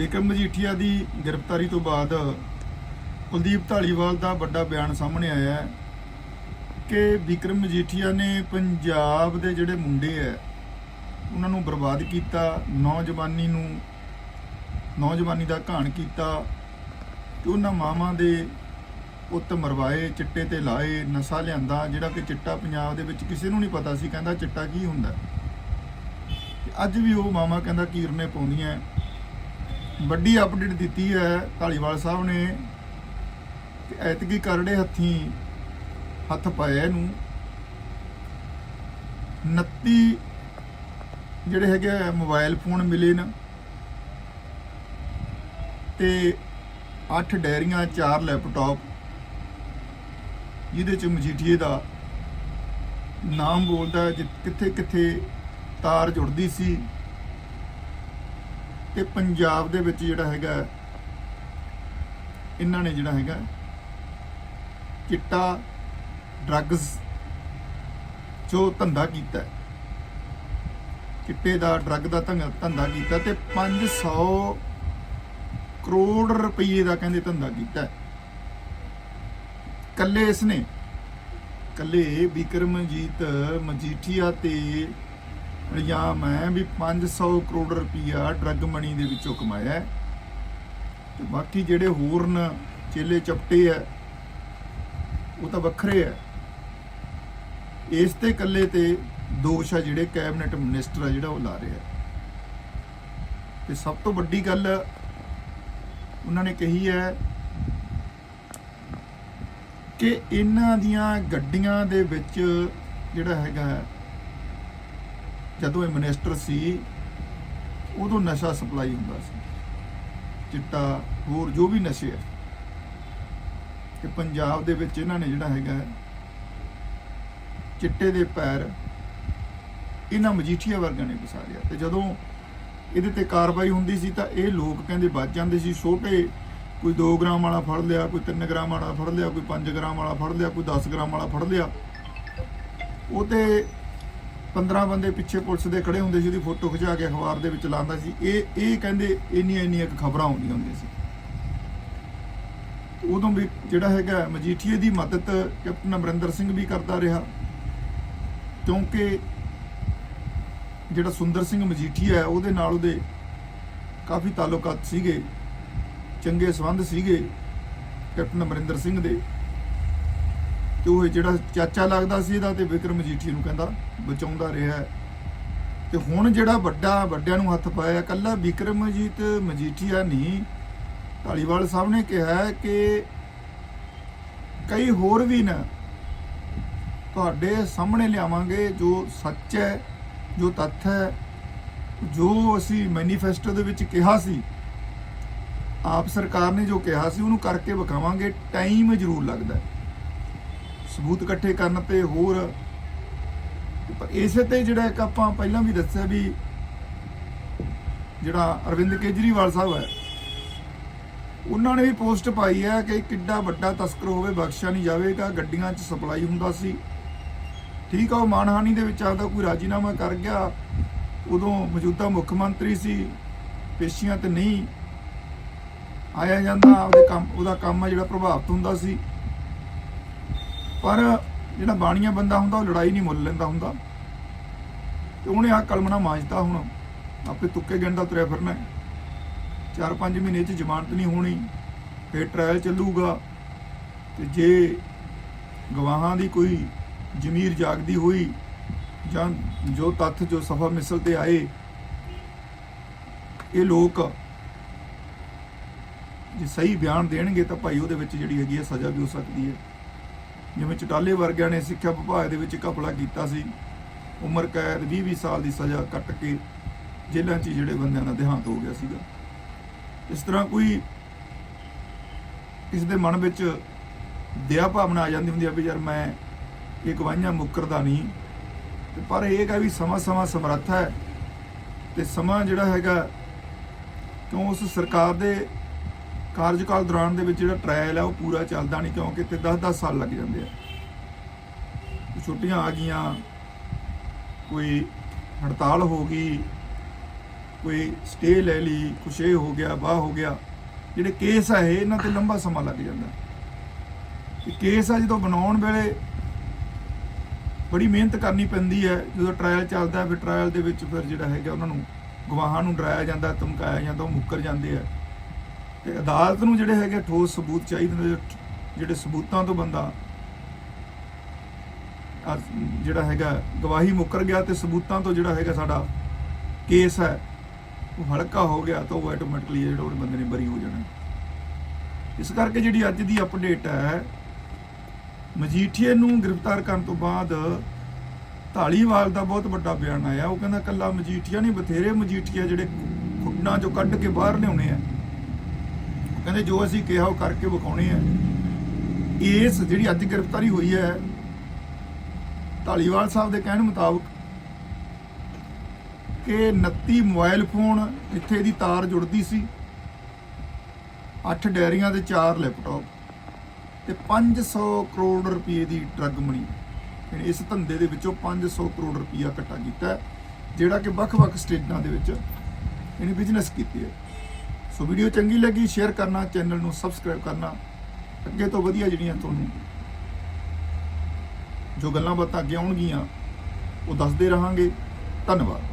ਵਿਕਰਮ ਮਜੀਠੀਆ ਦੀ ਗ੍ਰਿਫਤਾਰੀ ਤੋਂ ਬਾਅਦ ਕੁਲਦੀਪ ਢਾਲੀਵਾਲ ਦਾ ਵੱਡਾ ਬਿਆਨ ਸਾਹਮਣੇ ਆਇਆ ਹੈ ਕਿ ਵਿਕਰਮ ਮਜੀਠੀਆ ਨੇ ਪੰਜਾਬ ਦੇ ਜਿਹੜੇ ਮੁੰਡੇ ਐ ਉਹਨਾਂ ਨੂੰ ਬਰਬਾਦ ਕੀਤਾ, ਨੌਜਵਾਨੀ ਨੂੰ, ਨੌਜਵਾਨੀ ਦਾ ਘਾਣ ਕੀਤਾ ਕਿ ਉਹਨਾਂ ਮਾਵਾਂ ਦੇ ਪੁੱਤ ਮਰਵਾਏ, ਚਿੱਟੇ ਤੇ ਲਾਏ, ਨਸ਼ਾ ਲਿਆਂਦਾ, ਜਿਹੜਾ ਕਿ ਚਿੱਟਾ ਪੰਜਾਬ ਦੇ ਵਿੱਚ ਕਿਸੇ ਨੂੰ ਨਹੀਂ ਪਤਾ ਸੀ, ਕਹਿੰਦਾ ਚਿੱਟਾ ਕੀ ਹੁੰਦਾ ਅੱਜ ਵੀ ਉਹ ਮਾਮਾ ਕਹਿੰਦਾ ਕੀਰਨੇ ਪਾਉਂਦੀਆਂ ਵੱਡੀ ਅਪਡੇਟ ਦਿੱਤੀ ਹੈ ਢਾਲੀਵਾਲ ਸਾਹਿਬ ਨੇ। ਐਤਕੀ ਕਰੜੇ ਹੱਥੀ ਹੱਥ ਪਾਇਆ ਇਹਨੂੰ। 29 ਜਿਹੜੇ ਹੈਗੇ ਆ ਮੋਬਾਈਲ ਫੋਨ ਮਿਲੇ ਨੇ। ਤੇ 8 ਡੈਰੀਆਂ 4 ਲੈਪਟਾਪ ਜਿਹਦੇ ਚ ਮਜੀਠੀਏ ਦਾ ਨਾਮ ਬੋਲਦਾ ਹੈ, ਕਿੱਥੇ ਕਿੱਥੇ ਤਾਰ ਜੁੜਦੀ ਸੀ। ਤੇ ਪੰਜਾਬ ਦੇ ਵਿੱਚ ਜਿਹੜਾ ਹੈਗਾ, ਇਹਨਾਂ ਨੇ ਜਿਹੜਾ ਹੈਗਾ ਚਿੱਟਾ ਡਰੱਗਸ ਜੋ ਧੰਦਾ ਕੀਤਾ ਚਿੱਟੇ ਦਾ ਡਰੱਗ ਦਾ ਧੰਦਾ ਧੰਦਾ ਕੀਤਾ ਤੇ 500 ਕਰੋੜ ਰੁਪਏ ਦਾ ਕਹਿੰਦੇ ਧੰਦਾ ਕੀਤਾ ਹੈ। ਕੱਲੇ ਇਸ ਨੇ, ਕੱਲੇ ਵਿਕਰਮਜੀਤ ਮਜੀਠੀਆ ਤੇ ਇਲਜ਼ਾਮ ਹੈ ਵੀ 500 ਕਰੋੜ ਰੁਪਇਆ ਡਰੱਗ ਮਨੀ ਦੇ ਵਿੱਚੋਂ ਕਮਾਇਆ ਹੈ। ਤੇ ਬਾਕੀ ਜਿਹੜੇ ਹੋਰ ਨ ਚੇਲੇ ਚਪਟੇ ਆ ਉਹ ਤਾਂ ਵੱਖਰੇ ਆ ਇਸ ਤੇ ਇਕੱਲੇ ਤੇ ਦੋਸ਼ ਆ ਜਿਹੜੇ ਕੈਬਨਿਟ ਮਿਨਿਸਟਰ ਆ ਜਿਹੜਾ ਉਹ ਲਾ ਰਿਹਾ ਤੇ ਸਭ ਤੋਂ ਵੱਡੀ ਗੱਲ ਉਹਨਾਂ ਨੇ ਕਹੀ ਹੈ ਕਿ ਇਹਨਾਂ ਦੀਆਂ ਗੱਡੀਆਂ ਦੇ ਵਿੱਚ ਜਿਹੜਾ ਹੈਗਾ ਹੈ, ਜਦੋਂ ਇਹ ਮਿਨਿਸਟਰ ਸੀ, ਉਦੋਂ ਨਸ਼ਾ ਸਪਲਾਈ ਹੁੰਦਾ ਸੀ। ਚਿੱਟਾ, ਹੋਰ ਜੋ ਵੀ ਨਸ਼ੇ ਹੈ ਕਿ ਪੰਜਾਬ ਦੇ ਵਿੱਚ ਇਹਨਾਂ ਨੇ ਜਿਹੜਾ ਹੈਗਾ, ਚਿੱਟੇ ਦੇ ਪੈਰ ਇਹਨਾਂ ਮਜੀਠੀਆ ਵਰਗਾਂ ਨੇ ਵਿਸਾਰਿਆ ਤੇ ਜਦੋਂ ਇਹਦੇ ਤੇ ਕਾਰਵਾਈ ਹੁੰਦੀ ਸੀ, ਤਾਂ ਇਹ ਲੋਕ ਕਹਿੰਦੇ ਵੱਜ ਜਾਂਦੇ ਸੀ, ਛੋਟੇ ਕੋਈ 2 ਗ੍ਰਾਮ ਵਾਲਾ ਫੜ ਲਿਆ, ਕੋਈ 3 ਗ੍ਰਾਮ ਵਾਲਾ ਫੜ ਲਿਆ, ਕੋਈ 5 ਗ੍ਰਾਮ ਵਾਲਾ ਫੜ ਲਿਆ, ਕੋਈ 10 ਗ੍ਰਾਮ ਵਾਲਾ ਫੜ ਲਿਆ। ਉਹ ਤੇ 15 ਬੰਦੇ ਪਿੱਛੇ ਪੁਲਿਸ ਦੇ ਖੜੇ ਹੁੰਦੇ ਸੀ, ਉਹਦੀ ਫੋਟੋ ਖਿਚਾ ਕੇ ਅਖਬਾਰ ਦੇ ਵਿੱਚ ਲਾਉਂਦਾ ਸੀ। ਇਹ ਇਹ ਕਹਿੰਦੇ ਇੰਨੀਆਂ ਇੰਨੀਆਂ ਕੁ ਖਬਰਾਂ ਆਉਂਦੀਆਂ ਹੁੰਦੀਆਂ ਸੀ। ਉਦੋਂ ਵੀ ਜਿਹੜਾ ਹੈਗਾ ਮਜੀਠੀਏ ਦੀ ਮਦਦ ਕੈਪਟਨ ਅਮਰਿੰਦਰ ਸਿੰਘ ਵੀ ਕਰਦਾ ਰਿਹਾ। ਕਿਉਂਕਿ ਜਿਹੜਾ ਸੁੰਦਰ ਸਿੰਘ ਮਜੀਠੀਆ ਹੈ, ਉਹਦੇ ਨਾਲ ਉਹਦੇ ਕਾਫੀ ਤਾਲੁਕਾਤ ਸੀਗੇ, ਚੰਗੇ ਸੰਬੰਧ ਸੀਗੇ ਕੈਪਟਨ ਅਮਰਿੰਦਰ ਸਿੰਘ ਦੇ। ਤੇ ਉਹ ਜਿਹੜਾ ਚਾਚਾ ਲੱਗਦਾ ਸੀ ਇਹਦਾ ਤੇ ਵਿਕਰਮ ਮਜੀਠੀਆ ਨੂੰ ਕਹਿੰਦਾ, ਬਚਾਉਂਦਾ ਰਿਹਾ ਹੈ। ਤੇ ਹੁਣ ਜਿਹੜਾ ਵੱਡਾ, ਵੱਡਿਆਂ ਨੂੰ ਹੱਥ ਪਾਇਆ ਕੱਲਾ ਵਿਕਰਮਜੀਤ ਮਜੀਠੀਆ ਨਹੀਂ ਢਾਲੀਵਾਲ ਸਾਹਿਬ ਨੇ ਕਿਹਾ ਕਿ ਕਈ ਹੋਰ ਵੀ ਨੇ, ਤੁਹਾਡੇ ਸਾਹਮਣੇ ਲਿਆਵਾਂਗੇ ਜੋ ਸੱਚ ਹੈ, ਜੋ ਤੱਥ ਹੈ, ਜੋ ਅਸੀਂ ਮੈਨੀਫੈਸਟੋ ਦੇ ਵਿੱਚ ਕਿਹਾ ਸੀ ਆਪ ਸਰਕਾਰ ਨੇ ਜੋ ਕਿਹਾ ਸੀ, ਉਹਨੂੰ ਕਰਕੇ ਵਿਖਾਵਾਂਗੇ, ਟਾਈਮ ਜ਼ਰੂਰ ਲੱਗਦਾ ਹੈ। ਸਬੂਤ ਇਕੱਠੇ ਕਰਨ ਤੇ ਹੋਰ। ਪਰ ਇਸੇ ਤੇ ਜਿਹੜਾ ਇੱਕ ਆਪਾਂ ਪਹਿਲਾਂ ਵੀ ਦੱਸਿਆ ਵੀ ਜਿਹੜਾ ਅਰਵਿੰਦ ਕੇਜਰੀਵਾਲ ਸਾਹਿਬ ਹੈ, ਉਹਨਾਂ ਨੇ ਵੀ ਪੋਸਟ ਪਾਈ ਹੈ ਕਿ ਕਿੱਡਾ ਵੱਡਾ ਤਸਕਰ ਹੋਵੇ, ਬਖਸ਼ਿਆ ਨਹੀਂ ਜਾਵੇਗਾ, ਗੱਡੀਆਂ 'ਚ ਸਪਲਾਈ ਹੁੰਦਾ ਸੀ। ਠੀਕ ਆ, ਉਹ ਮਾਨਹਾਨੀ ਦੇ ਵਿੱਚ ਆਪਦਾ ਕੋਈ ਰਾਜੀਨਾਮਾ ਕਰ ਗਿਆ। ਉਦੋਂ ਮੌਜੂਦਾ ਮੁੱਖ ਮੰਤਰੀ ਸੀ, ਪੇਸ਼ੀਆਂ ਤੇ ਨਹੀਂ ਆਇਆ ਜਾਂਦਾ, ਆਪਦੇ ਕੰਮ ਉਹਦਾ ਕੰਮ ਆ ਜਿਹੜਾ ਪ੍ਰਭਾਵਿਤ ਹੁੰਦਾ ਸੀ। ਪਰ ਜਿਹੜਾ ਬਾਣੀਆ ਬੰਦਾ ਹੁੰਦਾ, ਉਹ ਲੜਾਈ ਨਹੀਂ ਮੁੱਲ ਲੈਂਦਾ ਹੁੰਦਾ। ਤੇ ਉਹਨੇ ਆ ਕਲਮਣਾ ਮਾਂਜਦਾ ਹੁਣ। ਆਪੇ ਤੁੱਕੇ ਗਿਣਦਾ ਤੁਰਿਆ ਫਿਰਨਾ ਚਾਰ ਪੰਜ ਮਹੀਨੇ ਚ ਜ਼ਮਾਨਤ ਨਹੀਂ ਹੋਣੀ, ਫਿਰ ਟ੍ਰਾਇਲ ਚੱਲੂਗਾ। ਤੇ ਜੇ ਗਵਾਹਾਂ ਦੀ ਕੋਈ ਜ਼ਮੀਰ ਜਾਗਦੀ ਹੋਈ ਜਾਂ ਜੋ ਤੱਥ, ਜੋ ਸਫਾ ਮਿਸਲ ਤੇ ਆਏ, ਇਹ ਲੋਕ ਜੇ ਸਹੀ ਬਿਆਨ ਦੇਣਗੇ ਤਾਂ ਭਾਈ ਉਹਦੇ ਵਿੱਚ ਜਿਹੜੀ ਹੈਗੀ ਹੈ ਸਜ਼ਾ ਵੀ ਹੋ ਸਕਦੀ ਹੈ। ਜਿਵੇਂ ਚਟਾਲੇ ਵਰਗਿਆਂ ਨੇ ਸਿੱਖਿਆ ਵਿਭਾਗ ਦੇ ਵਿੱਚ ਘਪਲਾ ਕੀਤਾ ਸੀ, ਉਮਰ ਕੈਦ 20 20 ਸਾਲ ਦੀ ਸਜ਼ਾ ਕੱਟ ਕੇ ਜੇਲ੍ਹਾਂ 'ਚ ਹੀ ਜਿਹੜੇ ਬੰਦਿਆਂ ਦਾ ਦੇਹਾਂਤ ਹੋ ਗਿਆ ਸੀਗਾ। ਇਸ ਤਰ੍ਹਾਂ ਕੋਈ ਕਿਸੇ ਦੇ ਮਨ ਵਿੱਚ ਦਇਆ ਭਾਵਨਾ ਆ ਜਾਂਦੀ ਹੁੰਦੀ ਆ ਵੀ ਯਾਰ ਮੈਂ ਇਹ ਗਵਾਹੀਆਂ ਮੁੱਕਰਦਾ ਨਹੀਂ। ਤੇ ਪਰ ਇਹ ਹੈਗਾ ਵੀ ਸਮਾਂ ਸਮਾਂ ਸਮਰੱਥ ਹੈ ਤੇ ਸਮਾਂ ਜਿਹੜਾ ਹੈਗਾ ਕਿਉਂ ਉਸ ਸਰਕਾਰ ਦੇ ਕਾਰਜਕਾਲ ਦੌਰਾਨ ਦੇ ਵਿੱਚ ਜਿਹੜਾ ਟ੍ਰਾਇਲ ਹੈ ਉਹ ਪੂਰਾ ਚੱਲਦਾ ਨਹੀਂ ਕਿਉਂਕਿ ਤੇ 10-10 ਸਾਲ ਲੱਗ ਜਾਂਦੇ ਆ। ਛੁੱਟੀਆਂ ਆ ਗਈਆਂ, ਕੋਈ ਹੜਤਾਲ ਹੋ ਗਈ, ਕੋਈ ਸਟੇ ਲੈ ਲਈ ਕੁਛ ਇਹ ਹੋ ਗਿਆ, ਵਾਹ ਹੋ ਗਿਆ। ਜਿਹੜੇ ਕੇਸ ਆ ਇਹ, ਇਹਨਾਂ ਤੇ ਲੰਬਾ ਸਮਾਂ ਲੱਗ ਜਾਂਦਾ। ਇਹ ਕੇਸ ਆ ਜਦੋਂ ਬਣਾਉਣ ਵੇਲੇ ਬੜੀ ਮਿਹਨਤ ਕਰਨੀ ਪੈਂਦੀ ਹੈ। ਜਦੋਂ ਟ੍ਰਾਇਲ ਚੱਲਦਾ ਫਿਰ ਟ੍ਰਾਇਲ ਦੇ ਵਿੱਚ ਫਿਰ ਜਿਹੜਾ ਹੈਗਾ ਉਹਨਾਂ ਨੂੰ ਗਵਾਹਾਂ ਨੂੰ ਡਰਾਇਆ ਜਾਂਦਾ, ਧਮਕਾਇਆ ਜਾਂਦਾ, ਉਹ ਮੁੱਕਰ ਜਾਂਦੇ ਆ। ਤੇ ਅਦਾਲਤ ਨੂੰ ਜਿਹੜੇ ਹੈਗੇ ਠੋਸ ਸਬੂਤ ਚਾਹੀਦੇ ਨੇ, ਜਿਹੜੇ ਸਬੂਤਾਂ ਤੋਂ ਬੰਦਾ ਜਿਹੜਾ ਹੈਗਾ, ਗਵਾਹੀ ਮੁੱਕਰ ਗਿਆ ਤੇ ਸਬੂਤਾਂ ਤੋਂ ਜਿਹੜਾ ਹੈਗਾ ਸਾਡਾ ਕੇਸ ਹੈ, ਉਹ ਹਲਕਾ ਹੋ ਗਿਆ ਤਾਂ ਉਹ ਆਟੋਮੈਟਿਕਲੀ ਜਿਹੜਾ ਉਹ ਬੰਦੇ ਨੇ ਬਰੀ ਹੋ ਜਾਣਾ। ਇਸ ਕਰਕੇ ਜਿਹੜੀ ਅੱਜ ਦੀ ਅਪਡੇਟ ਹੈ, ਮਜੀਠੀਏ ਨੂੰ ਗ੍ਰਿਫਤਾਰ ਕਰਨ ਤੋਂ ਬਾਅਦ ਢਾਲੀਵਾਲ ਦਾ ਬਹੁਤ ਵੱਡਾ ਬਿਆਨ ਆਇਆ। ਉਹ ਕਹਿੰਦਾ, ਕੱਲਾ ਮਜੀਠੀਆ ਨਹੀਂ, ਬਥੇਰੇ ਮਜੀਠੀਆ ਜਿਹੜੇ ਖੁੱਡਾਂ ਚੋਂ ਕੱਢ ਕੇ ਬਾਹਰ ਲਿਆਉਣੇ ਆ। ਕਹਿੰਦੇ ਜੋ ਅਸੀਂ ਕਿਹਾ ਉਹ ਕਰਕੇ ਵਿਖਾਉਣੇ ਆ। ਇਸ ਜਿਹੜੀ ਅੱਜ ਗ੍ਰਿਫਤਾਰੀ ਹੋਈ ਹੈ, ਢਾਲੀਵਾਲ ਸਾਹਿਬ ਦੇ ਕਹਿਣ ਮੁਤਾਬਕ ਕਿ 29 ਮੋਬਾਈਲ ਫੋਨ ਜਿੱਥੇ ਇਹਦੀ ਤਾਰ ਜੁੜਦੀ ਸੀ 8 ਡੈਰੀਆਂ ਦੇ 4 ਲੈਪਟਾਪ ਤੇ 500 ਕਰੋੜ ਰੁਪਏ ਦੀ ਡਰੱਗ ਮਨੀ। ਇਸ ਧੰਦੇ ਦੇ ਵਿੱਚੋਂ 500 ਕਰੋੜ ਰੁਪਇਆ ਇਕੱਠਾ ਕੀਤਾ, ਜਿਹੜਾ ਕਿ ਵੱਖ-ਵੱਖ ਸਟੇਟਾਂ ਦੇ ਵਿੱਚ ਇਹਨੇ ਬਿਜ਼ਨਸ ਕੀਤੀ ਹੈ। ਸੋ ਵੀਡੀਓ ਚੰਗੀ ਲੱਗੀ ਸ਼ੇਅਰ ਕਰਨਾ ਚੈਨਲ ਨੂੰ ਸਬਸਕ੍ਰਾਈਬ ਕਰਨਾ। ਅੱਗੇ ਤੋਂ ਵਧੀਆ ਜਿਹੜੀਆਂ ਤੁਹਾਨੂੰ ਜੋ ਗੱਲਾਂ ਬਾਤਾਂ ਅੱਗੇ ਆਉਣਗੀਆਂ, ਉਹ ਦੱਸਦੇ ਰਹਾਂਗੇ। ਧੰਨਵਾਦ।